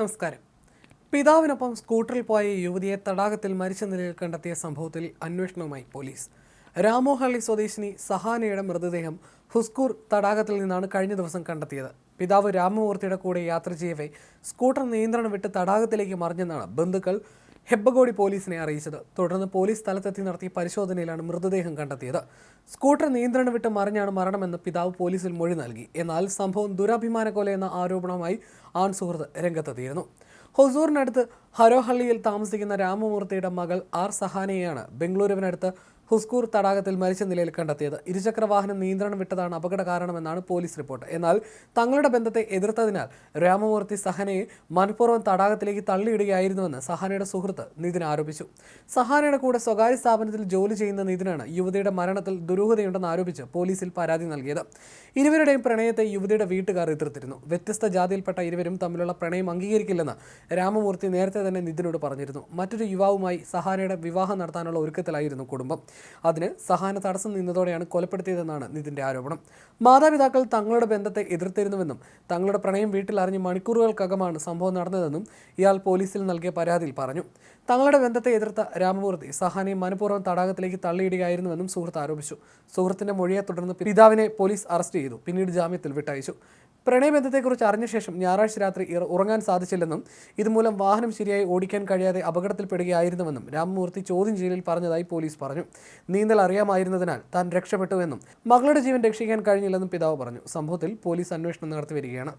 നമസ്കാരം. പിതാവിനൊപ്പം സ്കൂട്ടറിൽ പോയ യുവതിയെ തടാകത്തിൽ മരിച്ച നിലയിൽ കണ്ടെത്തിയ സംഭവത്തിൽ അന്വേഷണവുമായി പോലീസ്. രാമോഹള്ളി സ്വദേശിനി സഹാനയുടെ മൃതദേഹം ഹുസ്കൂർ തടാകത്തിൽ നിന്നാണ് കഴിഞ്ഞ ദിവസം കണ്ടെത്തിയത്. പിതാവ് രാമമൂർത്തിയുടെ കൂടെ യാത്ര ചെയ്യവേ സ്കൂട്ടർ നിയന്ത്രണം വിട്ട് തടാകത്തിലേക്ക് മറിഞ്ഞെന്നാണ് ബന്ധുക്കൾ ഹെബ്ബഗോഡി പോലീസിനെ അറിയിച്ചത്. തുടർന്ന് പോലീസ് സ്ഥലത്തെത്തി നടത്തിയ പരിശോധനയിലാണ് മൃതദേഹം കണ്ടെത്തിയത്. സ്കൂട്ടർ നിയന്ത്രണം വിട്ട് മറിഞ്ഞാണ് മരണമെന്ന് പിതാവ് പോലീസിൽ മൊഴി നൽകി. എന്നാൽ സംഭവം ദുരാഭിമാന എന്ന ആരോപണവുമായി ആൺ സുഹൃത്ത് രംഗത്തെത്തിയിരുന്നു. ഹൊസൂറിനടുത്ത് ഹരോഹള്ളിയിൽ താമസിക്കുന്ന രാമമൂർത്തിയുടെ മകൾ ആർ സഹാനയെയാണ് ബംഗളൂരുവിനടുത്ത് ഹുസ്കൂർ തടാകത്തിൽ മരിച്ച നിലയിൽ കണ്ടെത്തിയത്. ഇരുചക്ര വാഹനം നിയന്ത്രണം വിട്ടതാണ് അപകട കാരണമെന്നാണ് പോലീസ് റിപ്പോർട്ട്. എന്നാൽ തങ്ങളുടെ ബന്ധത്തെ എതിർത്തതിനാൽ രാമമൂർത്തി സഹനയെ മനഃപൂർവം തടാകത്തിലേക്ക് തള്ളിയിടുകയായിരുന്നുവെന്ന് സഹാനയുടെ സുഹൃത്ത് നിതിൻ ആരോപിച്ചു. സഹാനയുടെ കൂടെ സ്വകാര്യ സ്ഥാപനത്തിൽ ജോലി ചെയ്യുന്ന നിതിനാണ് യുവതിയുടെ മരണത്തിൽ ദുരൂഹതയുണ്ടെന്ന് ആരോപിച്ച് പോലീസിൽ പരാതി നൽകിയത്. ഇരുവരുടെയും പ്രണയത്തെ യുവതിയുടെ വീട്ടുകാർ എതിർത്തിരുന്നു. വ്യത്യസ്ത ജാതിയിൽപ്പെട്ട ഇരുവരും തമ്മിലുള്ള പ്രണയം അംഗീകരിക്കില്ലെന്ന് രാമമൂർത്തി നേരത്തെ തന്നെ നിതിനോട് പറഞ്ഞിരുന്നു. മറ്റൊരു യുവാവുമായി സഹാനയുടെ വിവാഹം നടത്താനുള്ള ഒരുക്കത്തിലായിരുന്നു കുടുംബം. അതിന് സഹാന തടസ്സം നിന്നതോടെയാണ് കൊലപ്പെടുത്തിയതെന്നാണ് നിതിന്റെ ആരോപണം. മാതാപിതാക്കൾ തങ്ങളുടെ ബന്ധത്തെ എതിർത്തിരുന്നുവെന്നും തങ്ങളുടെ പ്രണയം വീട്ടിൽ അറിഞ്ഞ് മണിക്കൂറുകൾക്കകമാണ് സംഭവം നടന്നതെന്നും ഇയാൾ പോലീസിൽ നൽകിയ പരാതിയിൽ പറഞ്ഞു. തങ്ങളുടെ ബന്ധത്തെ എതിർത്ത രാമമൂർത്തി സഹാനെ മനഃപൂർവം തടാകത്തിലേക്ക് തള്ളിയിടുകയായിരുന്നുവെന്നും സുഹൃത്ത് ആരോപിച്ചു. സുഹൃത്തിന്റെ മൊഴിയെ തുടർന്ന് പിതാവിനെ പോലീസ് അറസ്റ്റ് ചെയ്തു പിന്നീട് ജാമ്യത്തിൽ വിട്ടയച്ചു. പ്രണയബന്ധത്തെക്കുറിച്ച് അറിഞ്ഞ ശേഷം ഞായറാഴ്ച രാത്രി ഉറങ്ങാൻ സാധിച്ചില്ലെന്നും ഇതുമൂലം വാഹനം ശരിയായി ഓടിക്കാൻ കഴിയാതെ അപകടത്തിൽപ്പെടുകയായിരുന്നുവെന്നും രാമമൂർത്തി ചോദ്യം ചെയ്യലിൽ പറഞ്ഞതായി പോലീസ് പറഞ്ഞു. നീന്തൽ അറിയാമായിരുന്നതിനാൽ താൻ രക്ഷപ്പെട്ടുവെന്നും മകളുടെ ജീവൻ രക്ഷിക്കാൻ കഴിഞ്ഞില്ലെന്നും പിതാവ് പറഞ്ഞു. സംഭവത്തിൽ പോലീസ് അന്വേഷണം നടത്തി വരികയാണ്.